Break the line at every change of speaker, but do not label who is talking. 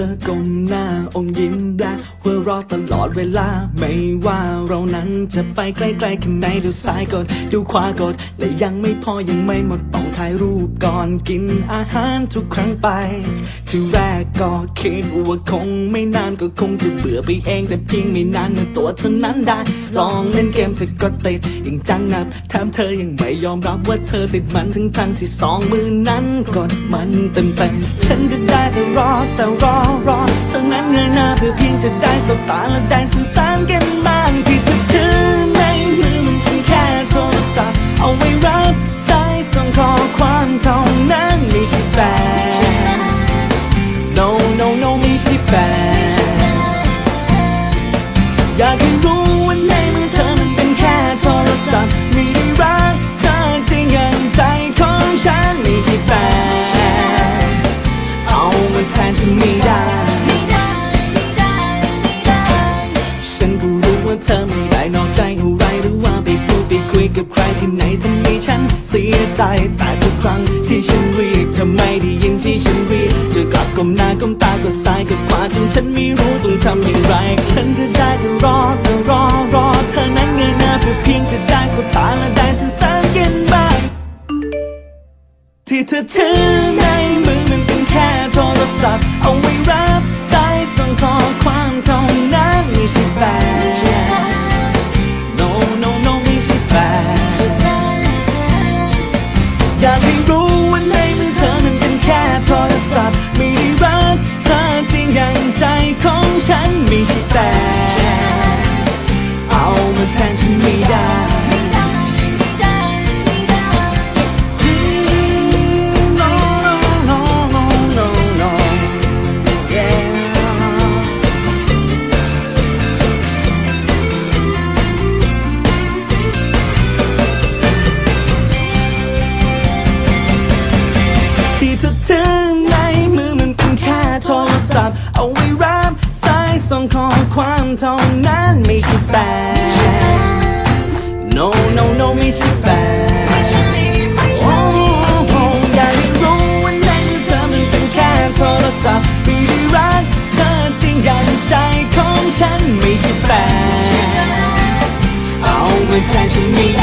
อก้มหน้าอมยิ้มได้หัวเราะตลอดเวลา ไม่ว่าเรานั้นจะไปใกล้ๆแค่ไหนดูซ้ายกอดดูขวากอดและยังไม่พอยังไม่หมดต้อง ถ่ายรูปก่อนกินอาหารทุกครั้งไป ที่แรกก็คิดว่าคงไม่นานก็คงจะเบื่อไปเองแต่เพียงไม่นานเมื่อตัวเธอนั้นได้ ลองเล่นเกมเธอก็ติดอย่างจังนับแถมเธอยังไม่ยอมรับว่าเธอติดมันทั้งทั้งที่สองมือนั้นกดมันเต็มเต็มฉันก็ได้แต่รอแต่รอรอเท่านั้นเงยหน้าเพื่อเพียงจะได้สบตาและได้สื่อสารกันบ้า ที่ไหนทำให้ฉันเสียใจแต่ทุกครั้งที่ฉันรียกเธอไมได้ยินที่ฉันรียกเธอกลับก้มหน้าก้มตาก็ซ้ายกับขวาจนฉันไม่รู้ต้องทำอย่างไร ฉันก็ได้แต่รอแต่รอรอเธอนั้นเงยหน้าเพื่อเพียงจะได้สบตาและได้สื่อสารกันบ้างที่เธอถือในมือมันเป็นแค่ ที่เธอถึงในมือมันเป็นแค่โทรศัพท์ เอาไว้รับสายส่งของความเท่านั้นไม่ใช่แฟน no no no ไม่ใช่แฟนโทรศัพท์ไม่ได้รักเธอจริงอย่ใจของฉันไม่ใช่แฟนเอาเมื่อแทนฉันไม่